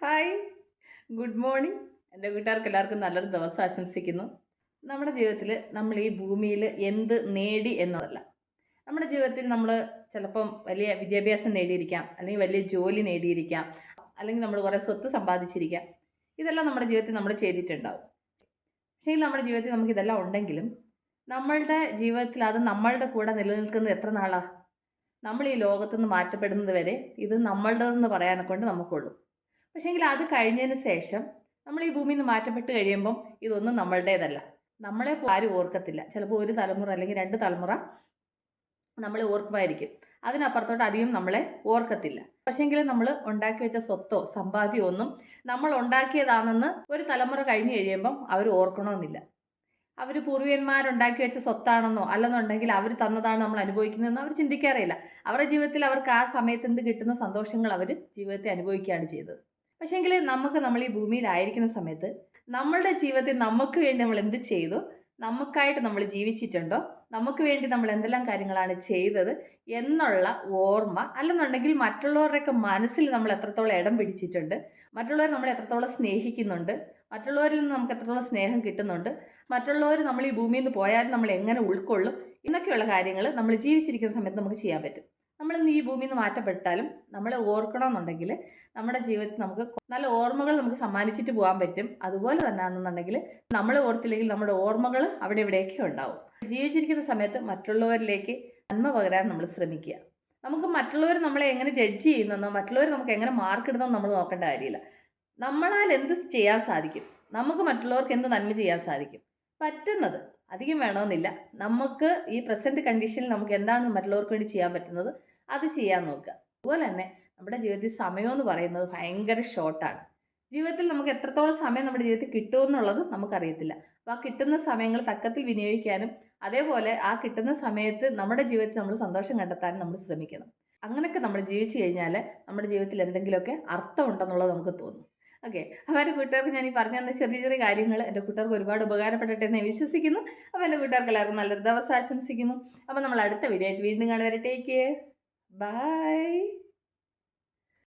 Hi good morning എന്റെ വീട്ടുകാർക്ക് എല്ലാവർക്കും നല്ലൊരു ദിവസം ആശംസിക്കുന്നു. നമ്മുടെ ജീവിതത്തിൽ നമ്മൾ ഈ ഭൂമിയിൽ എന്ത് നേടി എന്നതല്ല. നമ്മുടെ ജീവിതത്തിൽ നമ്മൾ ചിലപ്പം വലിയ വിദ്യാഭ്യാസം നേടിയിരിക്കാം അല്ലെങ്കിൽ വലിയ ജോലി നേടിയിരിക്കാം അല്ലെങ്കിൽ നമ്മൾ കുറേ സ്വത്ത് സമ്പാദിച്ചിരിക്കാം. ഇതെല്ലാം നമ്മുടെ ജീവിതത്തിൽ നമ്മൾ ചെയ്തിട്ടുണ്ടാവും. പക്ഷേ നമ്മുടെ ജീവിതത്തിൽ നമുക്ക് ഇതെല്ലാം ഉണ്ടെങ്കിലും നമ്മളുടെ ജീവിതത്തിൽ അത് നമ്മളുടെ കൂടെ നിലനിൽക്കുന്നത് എത്ര നാളാണ് നമ്മൾ ഈ ലോകത്തുനിന്ന് മാറ്റപ്പെടുന്നത് വരെ ഇത് നമ്മളുടേതെന്ന് പറയാനെ കൊണ്ട് നമുക്കുള്ളൂ. പക്ഷേങ്കിൽ അത് കഴിഞ്ഞതിന് ശേഷം നമ്മൾ ഈ ഭൂമിയിൽ നിന്ന് മാറ്റപ്പെട്ട് കഴിയുമ്പം ഇതൊന്നും നമ്മളുടേതല്ല. നമ്മളെ ആരും ഓർക്കത്തില്ല. ചിലപ്പോൾ ഒരു തലമുറ അല്ലെങ്കിൽ രണ്ട് തലമുറ നമ്മളെ ഓർക്കുമായിരിക്കും. അതിനപ്പുറത്തോട്ട് അധികം നമ്മളെ ഓർക്കത്തില്ല. പക്ഷേങ്കിൽ നമ്മൾ ഉണ്ടാക്കി വെച്ച സ്വത്തോ സമ്പാദ്യമോ ഒന്നും നമ്മൾ ഉണ്ടാക്കിയതാണെന്ന് ഒരു തലമുറ കഴിഞ്ഞ് കഴിയുമ്പം അവർ ഓർക്കണമെന്നില്ല. അവർ പൂർവികന്മാരുണ്ടാക്കി വെച്ച സ്വത്താണെന്നോ അല്ലെന്നുണ്ടെങ്കിൽ അവർ തന്നതാണ് നമ്മൾ അനുഭവിക്കുന്നതെന്നോ അവർ ചിന്തിക്കാറില്ല അവരുടെ ജീവിതത്തിൽ അവർക്ക് ആ സമയത്ത് എന്ത് കിട്ടുന്ന സന്തോഷങ്ങൾ അവർ ജീവിതത്തെ അനുഭവിക്കുകയാണ് ചെയ്തത്. പക്ഷേങ്കിൽ നമുക്ക് നമ്മൾ ഈ ഭൂമിയിലായിരിക്കുന്ന സമയത്ത് നമ്മളുടെ ജീവിതത്തിൽ നമുക്ക് വേണ്ടി നമ്മൾ എന്ത് ചെയ്തു? നമുക്കായിട്ട് നമ്മൾ ജീവിച്ചിട്ടുണ്ടോ? നമുക്ക് വേണ്ടി നമ്മൾ എന്തെല്ലാം കാര്യങ്ങളാണ് ചെയ്തത് എന്നുള്ള ഓർമ്മ അല്ലെന്നുണ്ടെങ്കിൽ മറ്റുള്ളവരുടെയൊക്കെ മനസ്സിൽ നമ്മൾ എത്രത്തോളം ഇടം പിടിച്ചിട്ടുണ്ട്? മറ്റുള്ളവർ നമ്മൾ എത്രത്തോളം സ്നേഹിക്കുന്നുണ്ട്? മറ്റുള്ളവരിൽ നിന്ന് നമുക്ക് എത്രത്തോളം സ്നേഹം കിട്ടുന്നുണ്ട്? മറ്റുള്ളവർ നമ്മൾ ഈ ഭൂമിയിൽ നിന്ന് പോയാൽ നമ്മൾ എങ്ങനെ ഉൾക്കൊള്ളും? എന്നൊക്കെയുള്ള കാര്യങ്ങൾ നമ്മൾ ജീവിച്ചിരിക്കുന്ന സമയത്ത് നമുക്ക് ചെയ്യാൻ പറ്റും. നമ്മൾ ഇന്ന് ഈ ഭൂമിയിൽ നിന്ന് മാറ്റപ്പെട്ടാലും നമ്മൾ ഓർക്കണമെന്നുണ്ടെങ്കിൽ നമ്മുടെ ജീവിതത്തിൽ നമുക്ക് നല്ല ഓർമ്മകൾ നമുക്ക് സമ്മാനിച്ചിട്ട് പോകാൻ പറ്റും. അതുപോലെ തന്നെ ആണെന്നുണ്ടെങ്കിൽ നമ്മൾ ഓർത്തില്ലെങ്കിൽ നമ്മുടെ ഓർമ്മകൾ അവിടെ ഇവിടെയൊക്കെ ഉണ്ടാവും. ജീവിച്ചിരിക്കുന്ന സമയത്ത് മറ്റുള്ളവരിലേക്ക് നന്മ പകരാൻ നമ്മൾ ശ്രമിക്കുക. നമുക്ക് മറ്റുള്ളവർ നമ്മളെ എങ്ങനെ ജഡ്ജ് ചെയ്യുന്നെന്നോ മറ്റുള്ളവർ നമുക്ക് എങ്ങനെ മാർക്ക് ഇടുന്നോ നമ്മൾ നോക്കേണ്ട കാര്യമില്ല. നമ്മളാൽ എന്ത് ചെയ്യാൻ സാധിക്കും? നമുക്ക് മറ്റുള്ളവർക്ക് എന്ത് നന്മ ചെയ്യാൻ സാധിക്കും? പറ്റുന്നത് അധികം വേണമെന്നില്ല. നമുക്ക് ഈ പ്രസന്റ് കണ്ടീഷനിൽ നമുക്ക് എന്താണ് മറ്റുള്ളവർക്ക് വേണ്ടി ചെയ്യാൻ പറ്റുന്നത്? അത് ചെയ്യാൻ നോക്കുക. അതുപോലെ തന്നെ നമ്മുടെ ജീവിതത്തിൽ സമയം എന്ന് പറയുന്നത് ഭയങ്കര ഷോർട്ടാണ് ജീവിതത്തിൽ നമുക്ക് എത്രത്തോളം സമയം നമ്മുടെ ജീവിതത്തിൽ കിട്ടുമെന്നുള്ളത് നമുക്കറിയത്തില്ല. അപ്പോൾ ആ കിട്ടുന്ന സമയങ്ങൾ തക്കത്തിൽ വിനിയോഗിക്കാനും അതേപോലെ ആ കിട്ടുന്ന സമയത്ത് നമ്മുടെ ജീവിതത്തിൽ നമ്മൾ സന്തോഷം കണ്ടെത്താനും നമ്മൾ ശ്രമിക്കണം. അങ്ങനെയൊക്കെ നമ്മൾ ജീവിച്ചു കഴിഞ്ഞാൽ നമ്മുടെ ജീവിതത്തിൽ എന്തെങ്കിലുമൊക്കെ അർത്ഥമുണ്ടെന്നുള്ളത് നമുക്ക് തോന്നും. ഓക്കെ അപ്പോൾ എന്റെ കൂട്ടുകാർക്ക് ഞാൻ ഈ പറഞ്ഞു ചെറിയ ചെറിയ കാര്യങ്ങൾ എന്റെ കൂട്ടുകാർക്ക് ഒരുപാട് ഉപകാരപ്പെടട്ടെ എന്ന് വിശ്വസിക്കുന്നു. അപ്പോൾ എന്റെ കൂട്ടുകാർക്ക് എല്ലാവർക്കും നല്ലൊരു ദിവസം ആശംസിക്കുന്നു. അപ്പോൾ നമ്മൾ അടുത്ത വീഡിയോ ആയിട്ട് വീണ്ടും കാണുവരെ ടേക്ക് ബൈ